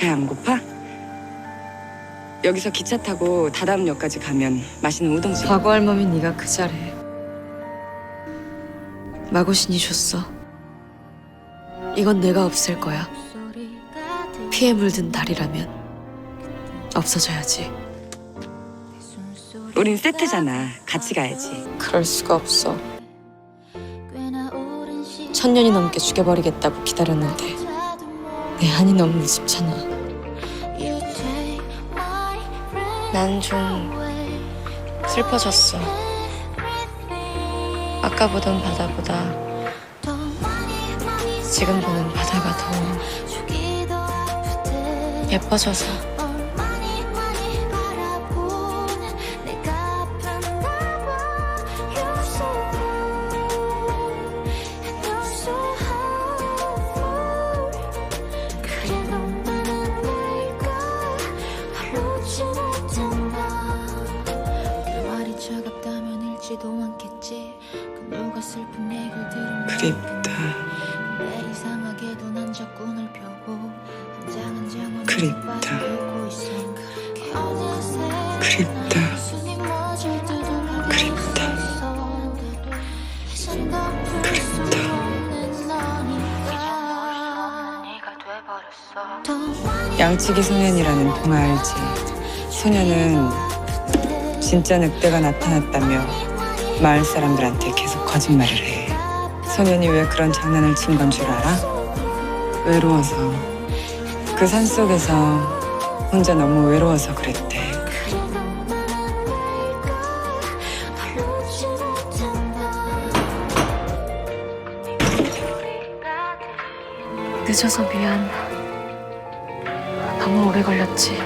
배 안 고파? 여기서 기차 타고 다다음역까지 가면 맛있는 우동집. 과거할 맘이 네가 그 잘해. 마고신이 줬어. 이건 내가 없앨 거야. 피에 물든 달이라면 없어져야지. 우린 세트잖아. 같이 가야지. 그럴 수가 없어. 천 년이 넘게 죽여버리겠다고 기다렸는데 내 한이 너무 우습잖아. 난 좀 슬퍼졌어. 아까 보던 바다보다 지금 보는 바다가 더 예뻐져서 그 그립다. 그립다. 그립다. 그립다. 그립다. 양치기 소년이라는 동화 알지? 소년은 진짜 늑대가 나타났다며 마을 사람들한테 계속 거짓말을 해. 소년이 왜 그런 장난을 친 건 줄 알아? 외로워서. 그 산속에서 혼자 너무 외로워서 그랬대. 늦어서 미안. 너무 오래 걸렸지.